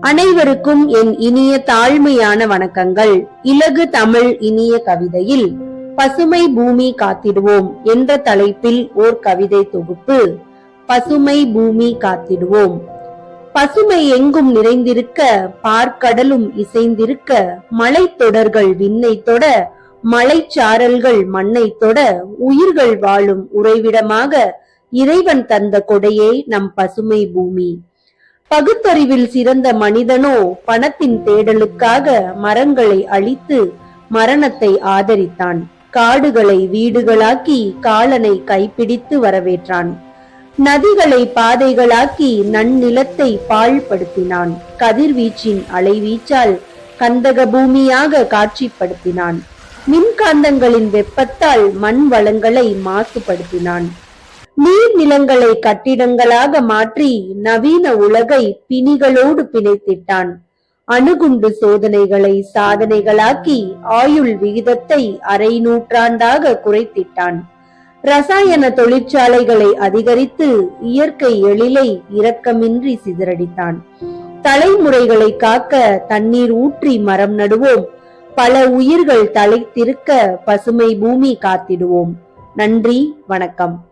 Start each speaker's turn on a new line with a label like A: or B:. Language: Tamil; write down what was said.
A: அனைவருக்கும் என் இனிய தாழ்மையான வணக்கங்கள். இலகு தமிழ் இனிய கவிதையில் பசுமை பூமி காத்திடுவோம் என்ற தலைப்பில் ஓர் கவிதை தொகுப்பு. பசுமை பூமி காத்திடுவோம். பசுமை எங்கும் நிறைந்திருக்க பார்க்கடலும் இசைந்திருக்க மலை தொடர்கள் விண்ணை தொட மலைச்சாரல்கள் மண்ணை தொட உயிர்கள் வாழும் உறைவிடமாக இறைவன் தந்த கொடையே நம் பசுமை பூமி. பகுத்தறிவில் சிறந்த மனிதனோ பணத்தின் தேடலுக்காக மரங்களை அழித்து மரணத்தை ஆதரித்தான். காடுகளை வீடுகளாக்கி காலனை கைப்பிடித்து வரவேற்றான். நதிகளை பாதைகளாக்கி நன்னிலத்தை பாழ்படுத்தினான். கதிர்வீச்சின் அலைவீச்சால் கந்தக பூமியாக காட்சிப்படுத்தினான். மின்காந்தங்களின் வெப்பத்தால் மண் வளங்களை மாசுபடுத்தினான். நீர் நிலங்களை கட்டிடங்களாக மாற்றி நவீன உலகை பிணிகளோடு பிணைத்திட்டான். அணுகுண்டு சோதனைகளை சாதனைகளாக்கி ஆயுள் விகிதத்தை அரை நூற்றாண்டாக குறைத்திட்டான். ரசாயன தொழிற்சாலைகளை அதிகரித்து இயற்கை எழிலை இரக்கமின்றி சிதறடித்தான். தலைமுறைகளை காக்க தண்ணீர் ஊற்றி மரம் நடுவோம். பல உயிர்கள் தலைத்திருக்க பசுமை பூமி காத்திடுவோம். நன்றி வணக்கம்.